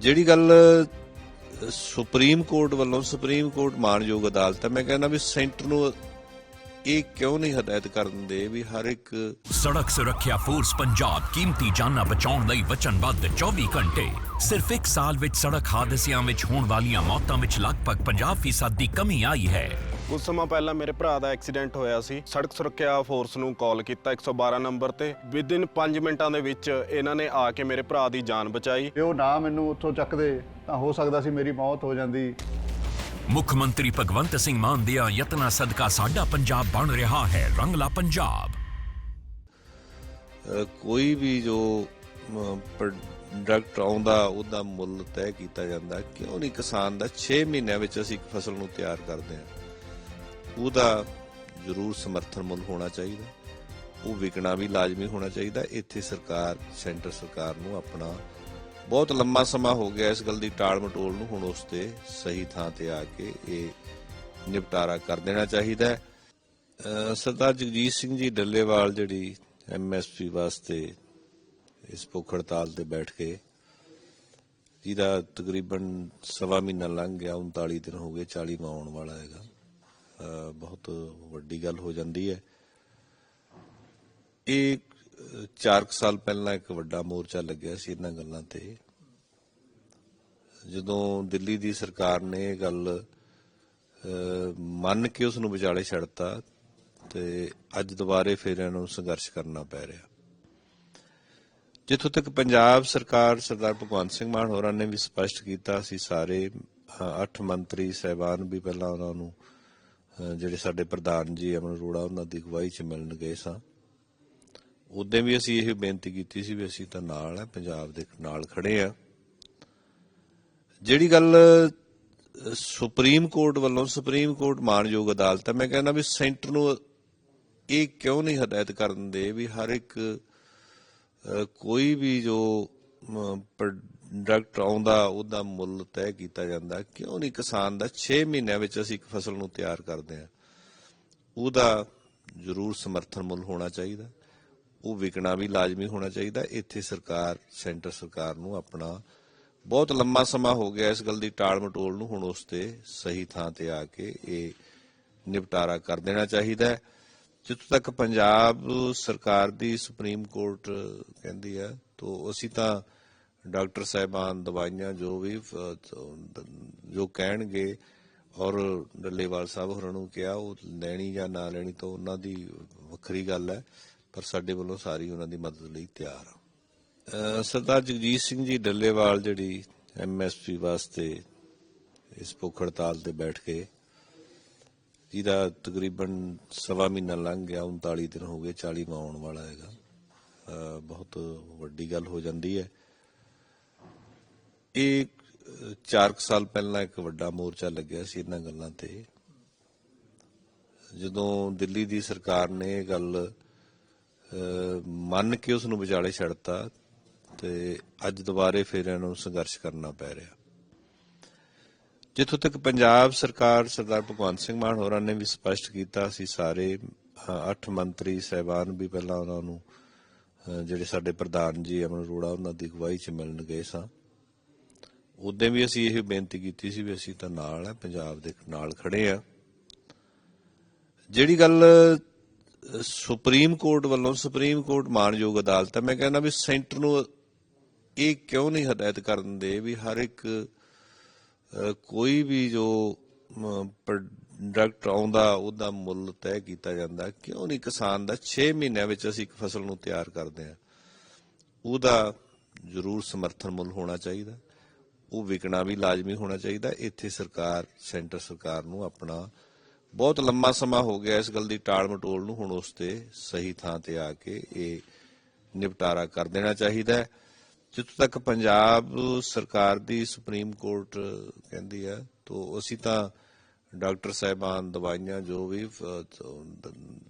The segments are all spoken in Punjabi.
ਜਿਹੜੀ ਗੱਲ ਸੁਪਰੀਮ ਕੋਰਟ ਵੱਲੋਂ ਸੁਪਰੀਮ ਕੋਰਟ ਮਾਨਯੋਗ ਅਦਾਲਤ ਹੈ, ਮੈਂ ਕਹਿੰਦਾ ਵੀ ਸੈਂਟਰ ਨੂੰ ਇਹ ਕਿਉਂ ਨਹੀਂ ਹਦਾਇਤ ਕਰਨ ਦੇ ਵੀ ਹਰ ਇੱਕ ਸੜਕ ਸੁਰੱਖਿਆ ਫੋਰਸ ਪੰਜਾਬ ਕੀਮਤੀ ਜਾਨਾਂ ਬਚਾਉਣ ਲਈ ਵਚਨਬੱਧ 24 ਘੰਟੇ। ਸਿਰਫ ਇੱਕ ਸਾਲ ਵਿੱਚ ਸੜਕ ਹਾਦਸਿਆਂ ਵਿੱਚ ਹੋਣ ਵਾਲੀਆਂ ਮੌਤਾਂ ਵਿੱਚ ਲਗਭਗ 50% ਦੀ ਕਮੀ ਆਈ ਹੈ। ਕੁਝ ਸਮਾਂ ਪਹਿਲਾਂ ਮੇਰੇ ਭਰਾ ਦਾ ਐਕਸੀਡੈਂਟ ਹੋਇਆ ਸੀ। ਸੜਕ ਸੁਰੱਖਿਆ ਫੋਰਸ ਨੂੰ ਕਾਲ ਕੀਤਾ 112 ਨੰਬਰ ਤੇ। ਵਿਦਿਨ 5 ਮਿੰਟਾਂ ਦੇ ਵਿੱਚ ਇਹਨਾਂ ਨੇ ਆ ਕੇ ਮੇਰੇ ਭਰਾ ਦੀ ਜਾਨ ਬਚਾਈ। ਜੇ ਉਹ ਨਾ ਮੈਨੂੰ ਉੱਥੋਂ ਚੱਕਦੇ ਤਾਂ ਹੋ ਸਕਦਾ ਸੀ ਮੇਰੀ ਮੌਤ ਹੋ ਜਾਂਦੀ। ਮੁੱਖ ਮੰਤਰੀ ਭਗਵੰਤ ਸਿੰਘ ਮਾਨ ਦੇ ਯਤਨਾਂ ਸਦਕਾ ਸਾਡਾ ਪੰਜਾਬ ਬਣ ਰਿਹਾ ਹੈ ਰੰਗਲਾ ਪੰਜਾਬ। ਕੋਈ ਵੀ ਜੋ ਪ੍ਰੋਡਕਟ ਆਉਂਦਾ ਉਹਦਾ ਮੁੱਲ ਤੈਅ ਕੀਤਾ ਜਾਂਦਾ। ਕਿਉਂ ਨਹੀਂ ਕਿਸਾਨ ਦਾ? 6 ਮਹੀਨਿਆਂ ਵਿੱਚ ਅਸੀਂ ਇੱਕ ਫਸਲ ਨੂੰ ਤਿਆਰ ਕਰਦੇ ਹਾਂ। ਉਹਦਾ ਜ਼ਰੂਰ ਸਮਰਥਨ ਮੁੱਲ ਹੋਣਾ ਚਾਹੀਦਾ। ਉਹ ਵਿਕਣਾ ਵੀ ਲਾਜ਼ਮੀ ਹੋਣਾ ਚਾਹੀਦਾ। ਇੱਥੇ ਸਰਕਾਰ, ਸੈਂਟਰ ਸਰਕਾਰ ਨੂੰ ਆਪਣਾ ਬਹੁਤ ਲੰਮਾ ਸਮਾਂ ਹੋ ਗਿਆ ਇਸ ਗੱਲ ਦੀ ਟਾਲ ਮਟੋਲ ਨੂੰ। ਹੁਣ ਉਸ ਤੇ ਸਹੀ ਥਾਂ ਤੇ ਆ ਕੇ ਇਹ ਨਿਪਟਾਰਾ ਕਰ ਦੇਣਾ ਚਾਹੀਦਾ। ਹੈ ਸਰਦਾਰ ਜਗਜੀਤ ਸਿੰਘ ਜੀ ਡੱਲੇਵਾਲ ਜਿਹੜੀ ਐਮਐਸਪੀ ਵਾਸਤੇ ਇਸ ਭੁੱਖ ਹੜਤਾਲ ਤੇ ਬੈਠ ਕੇ ਜਿਹਦਾ ਤਕਰੀਬਨ ਸਵਾ ਮਹੀਨਾ ਲੰਘ ਗਿਆ 39 ਦਿਨ ਹੋ ਗਏ 40 ਮਾ ਆਉਣ ਵਾਲਾ ਹੈਗਾ। ਬਹੁਤ ਵੱਡੀ ਗੱਲ ਹੋ ਜਾਂਦੀ ਹੈ। ਇਹ ਅਹ, ਸਾਲ ਪਹਿਲਾਂ ਇੱਕ ਵੱਡਾ ਮੋਰਚਾ ਲੱਗਿਆ ਸੀ ਇਹਨਾਂ ਗੱਲਾਂ ਤੇ। ਜਦੋਂ ਦਿੱਲੀ ਦੀ ਸਰਕਾਰ ਨੇ ਇਹ ਗੱਲ ਮੰਨ ਕੇ ਉਸ ਨੂੰ ਵਿਚਾਲੇ ਛੱਡਤਾ ਤੇ ਅੱਜ ਦੁਬਾਰੇ ਫਿਰ ਇਹਨਾਂ ਨੂੰ ਸੰਘਰਸ਼ ਕਰਨਾ ਪੈ ਰਿਹਾ। ਜਿੱਥੋਂ ਤੱਕ ਪੰਜਾਬ ਸਰਕਾਰ ਸਰਦਾਰ ਭਗਵੰਤ ਸਿੰਘ ਮਾਨ ਹੋਰਾਂ ਨੇ ਵੀ ਸਪਸ਼ਟ ਕੀਤਾ ਅਸੀਂ ਸਾਰੇ ਅਹ, ਅੱਠ ਮੰਤਰੀ ਸਹਿਬਾਨ ਵੀ ਪਹਿਲਾਂ ਉਹਨਾਂ ਨੂੰ ਜਿਹੜੇ ਸਾਡੇ ਪ੍ਰਧਾਨ ਜੀ ਅਮਨ ਅਰੋੜਾ, ਉਹਨਾਂ ਦੀ ਅਗਵਾਈ 'ਚ ਮਿਲਣ ਗਏ ਸਾਂ। ਉਦੋਂ ਵੀ ਅਸੀਂ ਇਹ ਬੇਨਤੀ ਕੀਤੀ ਸੀ ਵੀ ਅਸੀਂ ਤਾਂ ਨਾਲ ਆ, ਪੰਜਾਬ ਦੇ ਨਾਲ ਖੜੇ ਆ। ਜਿਹੜੀ ਗੱਲ ਸੁਪਰੀਮ ਕੋਰਟ ਵੱਲੋਂ, ਸੁਪਰੀਮ ਕੋਰਟ ਮਾਨਯੋਗ ਅਦਾਲਤ ਹੈ ਮੈਂ ਕਹਿੰਦਾ ਵੀ ਸੈਂਟਰ ਨੂੰ ਇਹ ਕਿਉਂ ਨਹੀਂ ਹਦਾਇਤ ਕਰਨ ਦੇ ਵੀ ਹਰ ਇੱਕ ਕੋਈ ਵੀ ਜੋ ਪ੍ਰੋਡਕਟ ਆਉਂਦਾ, ਉਹਦਾ ਮੁੱਲ ਤੈਅ ਕੀਤਾ ਜਾਂਦਾ। ਕਿਉਂ ਨਹੀਂ ਕਿਸਾਨ ਦਾ? 6 ਮਹੀਨਿਆਂ ਵਿੱਚ ਅਸੀਂ ਇੱਕ ਫਸਲ ਨੂੰ ਤਿਆਰ ਕਰਦੇ ਹਾਂ। ਉਹਦਾ ਜ਼ਰੂਰ ਸਮਰਥਨ ਮੁੱਲ ਹੋਣਾ ਚਾਹੀਦਾ। ਉਹ ਵਿਕਣਾ ਵੀ ਲਾਜ਼ਮੀ ਹੋਣਾ ਚਾਹੀਦਾ। ਇੱਥੇ ਸਰਕਾਰ, ਸੈਂਟਰ ਸਰਕਾਰ ਨੂੰ ਆਪਣਾ ਬਹੁਤ ਲੰਮਾ ਸਮਾਂ ਹੋ ਗਿਆ ਇਸ ਗੱਲ ਦੀ ਟਾਲ ਮਟੋਲ ਨੂੰ। ਹੁਣ ਉਸ ਤੇ ਸਹੀ ਥਾਂ ਤੇ ਆ ਕੇ ਇਹ ਨਿਪਟਾਰਾ ਕਰ ਦੇਣਾ ਚਾਹੀਦਾ ਹੈ। ਜਿੱਥੋਂ ਤੱਕ ਪੰਜਾਬ ਸਰਕਾਰ ਦੀ ਸੁਪਰੀਮ ਕੋਰਟ ਕਹਿੰਦੀ ਆ, ਤੋਂ ਅਸੀਂ ਤਾਂ ਡਾਕਟਰ ਸਾਹਿਬਾਨ ਦਵਾਈਆਂ ਜੋ ਵੀ ਜੋ ਕਹਿਣਗੇ, ਔਰ ਡੱਲੇਵਾਲ ਸਾਹਿਬ ਹੋਰਾਂ ਨੂੰ ਕਿਹਾ, ਉਹ ਲੈਣੀ ਜਾਂ ਨਾ ਲੈਣੀ ਤਾਂ ਉਹਨਾਂ ਦੀ ਵੱਖਰੀ ਗੱਲ ਹੈ, ਪਰ ਸਾਡੇ ਵੱਲੋਂ ਸਾਰੀ ਉਹਨਾਂ ਦੀ ਮਦਦ ਲਈ ਤਿਆਰ ਹਾਂ। ਸਰਦਾਰ ਜਗਜੀਤ ਸਿੰਘ ਜੀ ਡੱਲੇਵਾਲ ਜਿਹੜੀ ਐਮਐਸਪੀ ਵਾਸਤੇ ਇਸ ਭੁੱਖ ਹੜਤਾਲ ਤੇ ਬੈਠ ਕੇ, ਜਿਹਦਾ ਤਕਰੀਬਨ ਸਵਾ ਮਹੀਨਾ ਲੰਘ ਗਿਆ 39 ਦਿਨ ਹੋ ਗਏ 40 ਮਾ ਆਉਣ ਵਾਲਾ ਹੈਗਾ। ਬਹੁਤ ਵੱਡੀ ਗੱਲ ਹੋ ਜਾਂਦੀ ਹੈ। ਇਹ ਅਹ, ਸਾਲ ਪਹਿਲਾਂ ਇੱਕ ਵੱਡਾ ਮੋਰਚਾ ਲੱਗਿਆ ਸੀ ਇਹਨਾਂ ਗੱਲਾਂ ਤੇ। ਜਦੋਂ ਦਿੱਲੀ ਦੀ ਸਰਕਾਰ ਨੇ ਇਹ ਗੱਲ ਮੰਨ ਕੇ ਉਸ ਨੂੰ ਵਿਚਾਲੇ ਛੱਡਤਾ ਤੇ ਅੱਜ ਦੁਬਾਰੇ ਫਿਰ ਇਹਨਾਂ ਨੂੰ ਸੰਘਰਸ਼ ਕਰਨਾ ਪੈ ਰਿਹਾ। ਜਿੱਥੋਂ ਤੱਕ ਪੰਜਾਬ ਸਰਕਾਰ ਸਰਦਾਰ ਭਗਵੰਤ ਸਿੰਘ ਮਾਨ ਹੋਰਾਂ ਨੇ ਵੀ ਸਪਸ਼ਟ ਕੀਤਾ ਸੀ ਸਾਰੇ ਅੱਠ ਮੰਤਰੀ ਸਹਿਬਾਨ ਵੀ ਪਹਿਲਾਂ ਉਹਨਾਂ ਨੂੰ ਅਹ, ਜਿਹੜੇ ਸਾਡੇ ਪ੍ਰਧਾਨ ਜੀ ਅਮਨ ਅਰੋੜਾ ਉਹਨਾਂ ਦੀ ਅਗਵਾਈ 'ਚ ਮਿਲਣ ਗਏ ਸਾਂ। ਉਦੋਂ ਵੀ ਅਸੀਂ ਇਹ ਬੇਨਤੀ ਕੀਤੀ ਸੀ ਵੀ ਅਸੀਂ ਤਾਂ ਨਾਲ ਆ, ਪੰਜਾਬ ਦੇ ਨਾਲ ਖੜੇ ਆ। ਜਿਹੜੀ ਗੱਲ ਸੁਪਰੀਮ ਕੋਰਟ ਵੱਲੋਂ, ਸੁਪਰੀਮ ਕੋਰਟ ਮਾਨਯੋਗ ਅਦਾਲਤ ਹੈ ਮੈਂ ਕਹਿੰਦਾ ਵੀ ਸੈਂਟਰ ਨੂੰ ਇਹ ਕਿਉਂ ਨਹੀਂ ਹਦਾਇਤ ਕਰਨ ਦੇ ਵੀ ਹਰ ਇੱਕ ਕੋਈ ਵੀ ਜੋ ਪ੍ਰੋਡਕਟ ਆਉਂਦਾ, ਉਹਦਾ ਮੁੱਲ ਤੈਅ ਕੀਤਾ ਜਾਂਦਾ। ਕਿਉਂ ਨਹੀਂ ਕਿਸਾਨ ਦਾ? 6 ਮਹੀਨਿਆਂ ਵਿੱਚ ਅਸੀਂ ਇੱਕ ਫਸਲ ਨੂੰ ਤਿਆਰ ਕਰਦੇ ਹਾਂ ਉਹਦਾ ਜ਼ਰੂਰ ਸਮਰਥਨ ਮੁੱਲ ਹੋਣਾ ਚਾਹੀਦਾ। ਉਹ ਵਿਕਣਾ ਵੀ ਲਾਜ਼ਮੀ ਹੋਣਾ ਚਾਹੀਦਾ। ਇੱਥੇ ਸਰਕਾਰ ਸੈਂਟਰ ਸਰਕਾਰ ਨੂੰ ਆਪਣਾ ਬਹੁਤ ਲੰਮਾ ਸਮਾਂ ਹੋ ਗਿਆ ਇਸ ਗੱਲ ਦੀ ਟਾਲ ਮਟੋਲ ਨੂੰ। ਹੁਣ ਉਸ ਤੇ ਸਹੀ ਥਾਂ ਤੇ ਆ ਕੇ ਇਹ ਨਿਪਟਾਰਾ ਕਰ ਦੇਣਾ ਚਾਹੀਦਾ ਹੈ। ਜਿੱਥੋਂ ਤੱਕ ਪੰਜਾਬ ਸਰਕਾਰ ਦੀ ਸੁਪਰੀਮ ਕੋਰਟ ਕਹਿੰਦੀ ਹੈ ਤੋਂ ਅਸੀਂ ਤਾਂ ਡਾਕਟਰ ਸਾਹਿਬਾਨ ਦਵਾਈਆਂ ਜੋ ਵੀ ਅਹ,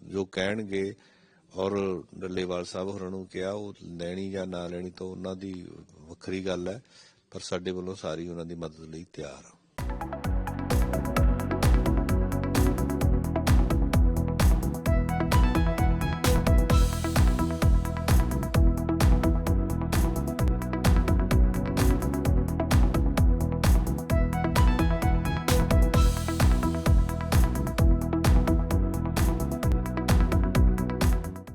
ਜੋ ਕਹਿਣਗੇ ਔਰ ਡੱਲੇਵਾਲ ਸਾਹਿਬ ਹੋਰਾਂ ਨੂੰ ਕਿਹਾ ਉਹ ਲੈਣੀ ਜਾਂ ਨਾ ਲੈਣੀ ਤਾਂ ਉਹਨਾਂ ਦੀ ਵੱਖਰੀ ਗੱਲ ਹੈ। ਪਰ ਸਾਡੇ ਵੱਲੋਂ ਸਾਰੀ ਉਹਨਾਂ ਦੀ ਮਦਦ ਲਈ ਤਿਆਰ ਹਾਂ